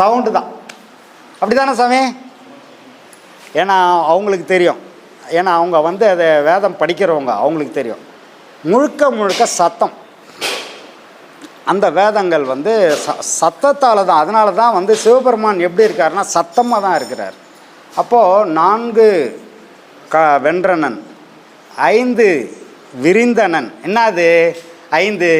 Sound தான். அப்படி தானே சாமி? ஏன்னா அவங்களுக்கு தெரியும். ஏன்னா அவங்க வந்து அதை வேதம் படிக்கிறவங்க அவங்களுக்கு தெரியும். முழுக்க முழுக்க சத்தம். அந்த வேதங்கள் வந்து ச சத்தத்தால் தான். அதனால தான் வந்து சிவபெருமான் எப்படி இருக்காருன்னா சத்தமாக தான் இருக்கிறார். அப்போது நான்கு க வென்றனன் ஐந்து விரிந்தனன். என்னது? ஐந்து?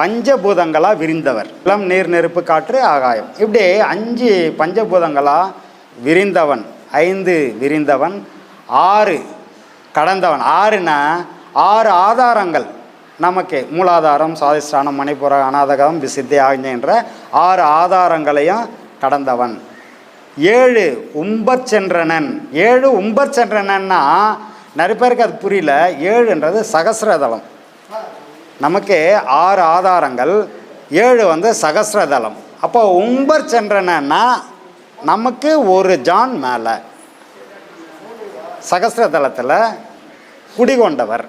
பஞ்சபூதங்களாக விரிந்தவர். இளம் நீர் நெருப்பு காற்று ஆகாயம். இப்படி அஞ்சு பஞ்சபூதங்களாக விரிந்தவன் ஐந்து விரிந்தவன் ஆறு கடந்தவன். ஆறுனா ஆறு ஆதாரங்கள். நமக்கு மூலாதாரம் சுவாதிஷ்டானம் மணிப்புற அநாதகம் விசித்தி ஆகின்ற ஆறு ஆதாரங்களையும் கடந்தவன். ஏழு உம்பர் சென்றனன் ஏழு உம்பச்சென்றனன்னா நிறைய பேருக்கு அது புரியல. ஏழுன்றது சகசிரதளம். நமக்கு ஆறு ஆதாரங்கள் ஏழு வந்து சகசிரதளம். அப்போ உம்பர் சென்றனன்னா நமக்கு ஒரு ஜான் மேலே. சகசிரதளத்தில் குடிகொண்டவர்.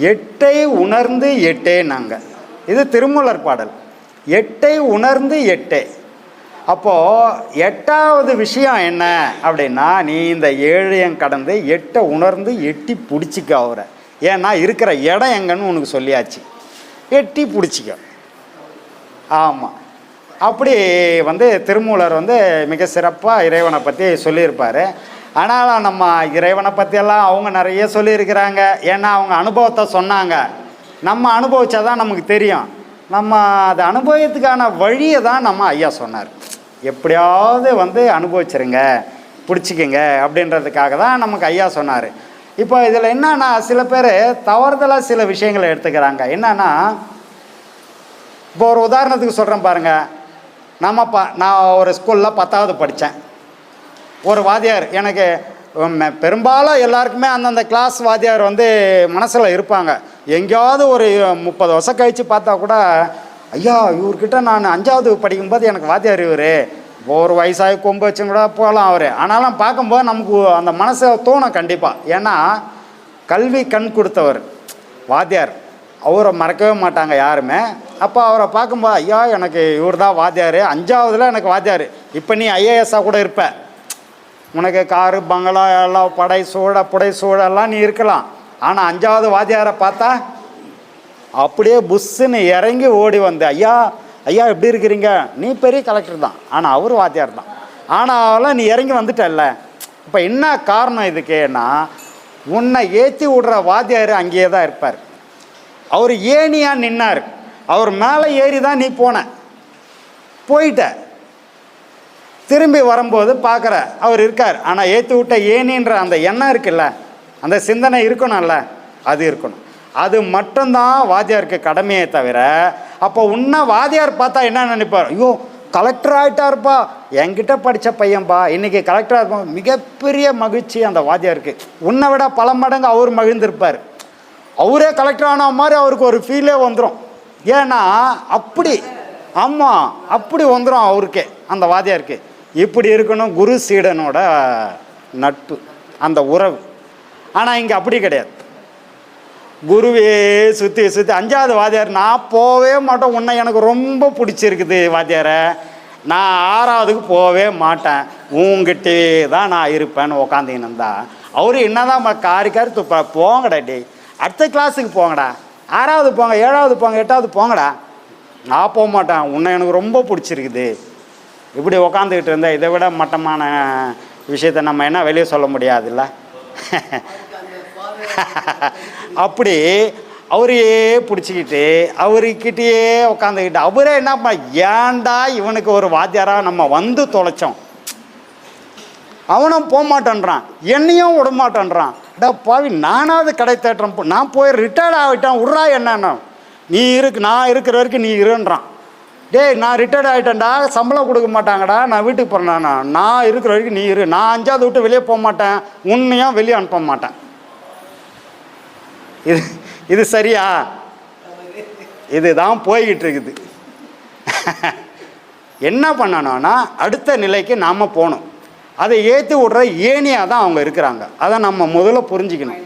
எட்டை உணர்ந்து எட்டே நாங்கள் இது திருமூலர் பாடல். எட்டை உணர்ந்து எட்டே. அப்போது எட்டாவது விஷயம் என்ன அப்படின்னா நீ இந்த ஏழையும் கடந்து எட்டை உணர்ந்து எட்டி பிடிச்சிக்க அவரை. ஏன்னா இருக்கிற இடம் எங்கன்னு உனக்கு சொல்லியாச்சு. எட்டி பிடிச்சிக்க. ஆமாம் அப்படி வந்து திருமூலர் வந்து மிக சிறப்பாக இறைவனை பற்றி சொல்லியிருப்பார். ஆனால் நம்ம இறைவனை பற்றியெல்லாம் அவங்க நிறைய சொல்லியிருக்கிறாங்க. ஏன்னா அவங்க அனுபவத்தை சொன்னாங்க. நம்ம அனுபவிச்சாதான் நமக்கு தெரியும். நம்ம அது அனுபவத்துக்கான வழியை தான் நம்ம ஐயா சொன்னார். எப்படியாவது வந்து அனுபவிச்சிருங்க பிடிச்சிக்கங்க அப்படின்றதுக்காக தான் நமக்கு ஐயா சொன்னார். இப்போ இதில் என்னன்னா சில பேர் தவறுதலாக சில விஷயங்களை எடுத்துக்கிறாங்க. என்னன்னா இப்போ ஒரு உதாரணத்துக்கு சொல்கிறேன் பாருங்க. நம்ம ப நான் ஒரு ஸ்கூலில் பத்தாவது படித்தேன் ஒரு வாத்தியார் எனக்கு பெரும்பாலும் எல்லாருக்குமே அந்தந்த கிளாஸ் வாத்தியார் வந்து மனசில் இருப்பாங்க. எங்கேயாவது ஒரு முப்பது வருஷம் கழித்து பார்த்தா கூட ஐயா இவர்கிட்ட நான் அஞ்சாவது படிக்கும்போது எனக்கு வாத்தியார் இவர். ஒரு வயசாகி கொம்பு வச்சு கூட போகலாம் அவர். ஆனாலும் பார்க்கும்போது நமக்கு அந்த மனசை தோணும் கண்டிப்பாக ஏன்னா கல்வி கண் கொடுத்தவர் வாத்தியார். அவரை மறக்கவே மாட்டாங்க யாருமே. அப்போ அவரை பார்க்கும்போது ஐயா எனக்கு இவர் தான் வாத்தியார். அஞ்சாவதுல எனக்கு வாத்தியார். இப்போ நீ ஐஏஎஸ்ஸாக கூட இருப்ப. உனக்கு காரு பங்களா எல்லாம் படை சூழ புடை சூடெல்லாம் நீ இருக்கலாம். ஆனால் அஞ்சாவது வாத்தியாரை பார்த்தா அப்படியே புஷ்ஷுன்னு இறங்கி ஓடி வந்து ஐயா ஐயா எப்படி இருக்கிறீங்க? நீ பெரிய கலெக்டர் தான். ஆனால் அவர் வாத்தியார் தான். ஆனாலும் நீ இறங்கி வந்துட்டல்ல. இப்போ என்ன காரணம் இதுக்கேன்னா உன்னை ஏற்றி விடுற வாத்தியார் அங்கேயே தான் இருப்பார். அவர் ஏனியா நின்னார். அவர் மேலே ஏறி தான் நீ போன. போயிட்ட. திரும்பி வரும்போது பார்க்குற அவர் இருக்கார். ஆனால் ஏற்றி விட்ட ஏனின்ற அந்த எண்ணம் இருக்குல்ல அந்த சிந்தனை இருக்கணும்ல அது இருக்கணும். அது மட்டும்தான் வாத்தியாருக்கு கடமையே தவிர அப்போ உன்ன வாத்தியார் பார்த்தா என்ன நினைப்பார்? ஐயோ கலெக்டர் ஆகிட்டாருப்பா என்கிட்ட படித்த பையன்பா. இன்றைக்கி கலெக்டராக இருப்பான் மிகப்பெரிய மகிழ்ச்சி அந்த வாத்தியாருக்கு உன்னை விட பல மடங்கு அவர் மகிழ்ந்திருப்பார். அவரே கலெக்டர் ஆன மாதிரி அவருக்கு ஒரு ஃபீலே வந்துடும் ஏன்னா அப்படி ஆமாம் அப்படி வந்துடும் அவருக்கே அந்த வாத்தியாருக்கு இப்படி இருக்கணும் குரு சீடனோட நட்பு அந்த உறவு. ஆனால் இங்கே அப்படி கிடையாது. குருவே சுற்றி சுற்றி அஞ்சாவது வாத்தியார் நான் போவே மாட்டேன் உன்னை எனக்கு ரொம்ப பிடிச்சிருக்குது வாத்தியாரை. நான் ஆறாவதுக்கு போவே மாட்டேன். உங்ககிட்டே தான் நான் இருப்பேன்னு உக்காந்தீங்கன்னு இருந்தா. அவரு என்னதான் காரி காரி துப்பா போங்கடா டே அடுத்த கிளாஸுக்கு போங்கடா. ஆறாவது போங்க ஏழாவது போங்க எட்டாவது போங்கடா. நான் போக மாட்டேன். உன்னை எனக்கு ரொம்ப பிடிச்சிருக்குது. இப்படி உக்காந்துக்கிட்டு இருந்தா இதை விட மட்டமான விஷயத்தை நம்ம என்ன வெளியே சொல்ல முடியாதுல்ல? அப்படி அவரையே பிடிச்சிக்கிட்டு அவர்கிட்டயே உட்காந்துக்கிட்டு அவரே என்ன ஏண்டா ஏன்டா இவனுக்கு ஒரு வாத்தியாராக நம்ம வந்து தொலைச்சோம்? அவனும் போக மாட்டேன்றான் என்னையும் விட மாட்டேன்றான் டா பாவி நானாவது கடை தேட்டுறேன் நான் போய் ரிட்டையர்ட் ஆகிட்டேன் விட்றா என்னன்னு. நீ இருக்கு நான் இருக்கிற வரைக்கும் நீ இருன்றான். டேய் நான் ரிட்டையர்ட் ஆகிட்டேன்டா சம்பளம் கொடுக்க மாட்டாங்கடா நான் வீட்டுக்கு போகிறேன் நான் இருக்கிற வரைக்கும் நீ இரு. நான் அஞ்சாவது விட்டு வெளியே போக மாட்டேன் உன்னையும் வெளியே அனுப்ப மாட்டேன். இது இது சரியா? இதுதான் போய்கிட்டு இருக்குது என்ன பண்ணணும்னா அடுத்த நிலைக்கு நாம் போகணும். அதை ஏற்றி விடுற ஏனியாக தான் அவங்க இருக்கிறாங்க. அதை நம்ம முதல்ல புரிஞ்சுக்கணும்.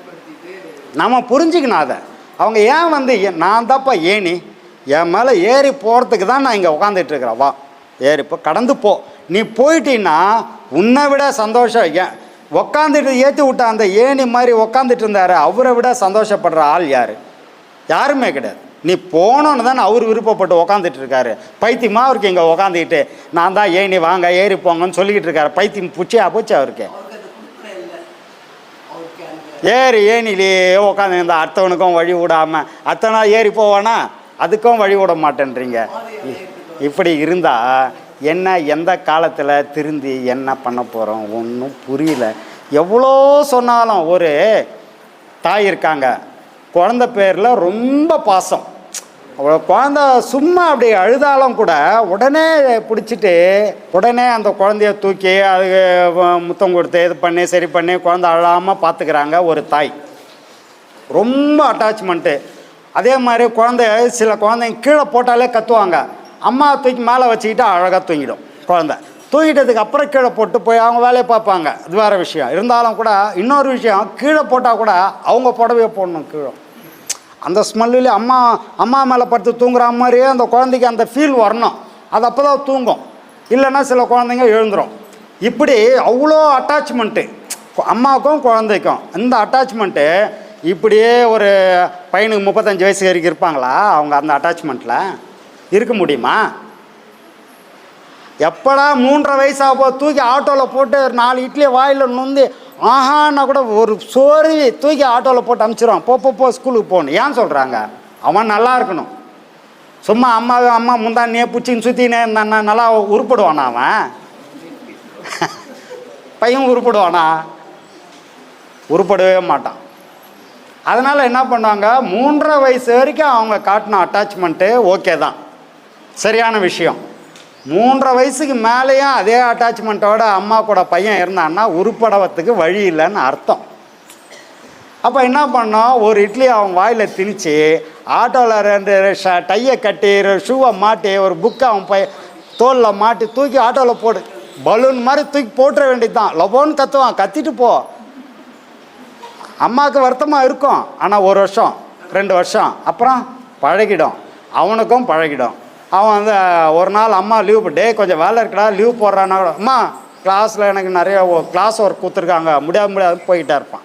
நம்ம புரிஞ்சுக்கணும் அதை. அவங்க ஏன் வந்து ஏ- நான் தான்ப்பா ஏணி. என் மேலே ஏறி போகிறதுக்கு தான் நான் இங்கே உட்காந்துட்டு இருக்கிறேன். வா ஏறிப்போ கடந்து போ. நீ போயிட்டீன்னா உன்னை விட சந்தோஷம் ஏன் உக்காந்துட்டு ஏற்றி விட்ட அந்த ஏணி மாதிரி உக்காந்துட்டு இருந்தார். அவரை விட சந்தோஷப்படுற ஆள் யார்? யாருமே கிடையாது. நீ போனோன்னு தான் அவர் விருப்பப்பட்டு உக்காந்துட்டு இருக்காரு. பைத்தியமாக அவருக்கு இங்கே உக்காந்துக்கிட்டு நான் தான் ஏணி வாங்க ஏறி போங்கன்னு சொல்லிக்கிட்டு இருக்காரு. பைத்தியம் புச்சியா போச்சு அவருக்கு? ஏறி ஏணிலேயே உட்காந்து இந்த அத்தவனுக்கும் வழி விடாமல் அத்தனா ஏறி போவானா? அதுக்கும் வழி விட மாட்டேன்றீங்க. இ- இப்படி இருந்தால் என்ன எந்த காலத்தில் திருந்தி என்ன பண்ண போகிறோம் ஒன்றும் புரியல. எவ்வளோ சொன்னாலும் ஒரு தாய் இருக்காங்க. குழந்த பேரில் ரொம்ப பாசம். அவ்வளோ குழந்த சும்மா அப்படி அழுதாலும் கூட உடனே பிடிச்சிட்டு உடனே அந்த குழந்தைய தூக்கி அதுக்கு முத்தம் கொடுத்து இது பண்ணி சரி பண்ணி குழந்த அழாமல் பார்த்துக்கிறாங்க ஒரு தாய். ரொம்ப அட்டாச்மெண்ட்டு அதே மாதிரி குழந்தைய சில குழந்தைங்க கீழே போட்டாலே கத்துவாங்க. அம்மா தூக்கி மேலே வச்சுக்கிட்டு அழகாக தூங்கிடும் குழந்த. தூங்கிட்டதுக்கு அப்புறம் கீழே போட்டு போய் அவங்க வேலையை பார்ப்பாங்க. அது வேறு விஷயம். இருந்தாலும் கூட இன்னொரு விஷயம் கீழே போட்டால் கூட அவங்க புடவையை போடணும் கீழே. அந்த ஸ்மெல்லில் அம்மா அம்மா மேலே படுத்து தூங்குற மாதிரியே அந்த குழந்தைக்கு அந்த ஃபீல் வரணும். அது அப்போ தான் தூங்கும். இல்லைன்னா சில குழந்தைங்க எழுந்துரும். இப்படி அவ்வளோ அட்டாச்மெண்ட்டு அம்மாவுக்கும் குழந்தைக்கும் இந்த அட்டாச்மெண்ட்டு இப்படியே ஒரு பையனுக்கு முப்பத்தஞ்சு வயசு வரைக்கும் இருப்பாங்களா? அவங்க அந்த அட்டாச்மெண்ட்டில் இருக்க முடியுமா? எப்படா மூன்றரை வயசாக போ தூக்கி ஆட்டோவில் போட்டு ஒரு நாலு இட்லி வாயில் நொந்து ஆஹான்னா கூட ஒரு சோறு தூக்கி ஆட்டோவில் போட்டு அனுப்பிச்சிருவான். போ போ, போ ஸ்கூலுக்கு போகணும் ஏன் சொல்கிறாங்க அவன் நல்லா இருக்கணும். சும்மா அம்மா அம்மா முந்தானியே பிடிச்சின்னு சுற்றினே இருந்தான்னா நல்லா உருப்படுவானா அவன்? பையன் உருப்படுவானா? உருப்படவே மாட்டான். அதனால் என்ன பண்ணுவாங்க? மூன்றரை வயசு வரைக்கும் அவங்க காட்டின அட்டாச்மெண்ட்டு ஓகே தான். சரியான விஷயம். மூன்றரை வயசுக்கு மேலேயும் அதே அட்டாச்மெண்ட்டோட அம்மா கூட பையன் இருந்தான்னா உருப்படவத்துக்கு வழி இல்லைன்னு அர்த்தம். அப்போ என்ன பண்ணோம் ஒரு இட்லி அவன் வாயில் திணிச்சு ஆட்டோவில் ரெண்டு ஷ டையை கட்டி ஷூவை மாட்டி ஒரு புக்கை அவன் பைய தோலில் மாட்டி தூக்கி ஆட்டோவில் போடு. பலூன் மாதிரி தூக்கி போட்டுற வேண்டியது தான் லொபோன்னு கத்துவான். கத்திட்டு போ. அம்மாவுக்கு வருத்தமாக இருக்கும். ஆனால் ஒரு வருஷம் ரெண்டு வருஷம். அப்புறம் பழகிடும். அவனுக்கும் பழகிடும். அவன் வந்து ஒரு நாள் அம்மா லீவ் டே கொஞ்சம் வேலை இருக்கடா லீவ் போடுறான்னா கூட அம்மா கிளாஸில் எனக்கு நிறைய கிளாஸ் ஒர்க் கொடுத்துருக்காங்க முடியாது முடியாது போய்கிட்டே இருப்பான்.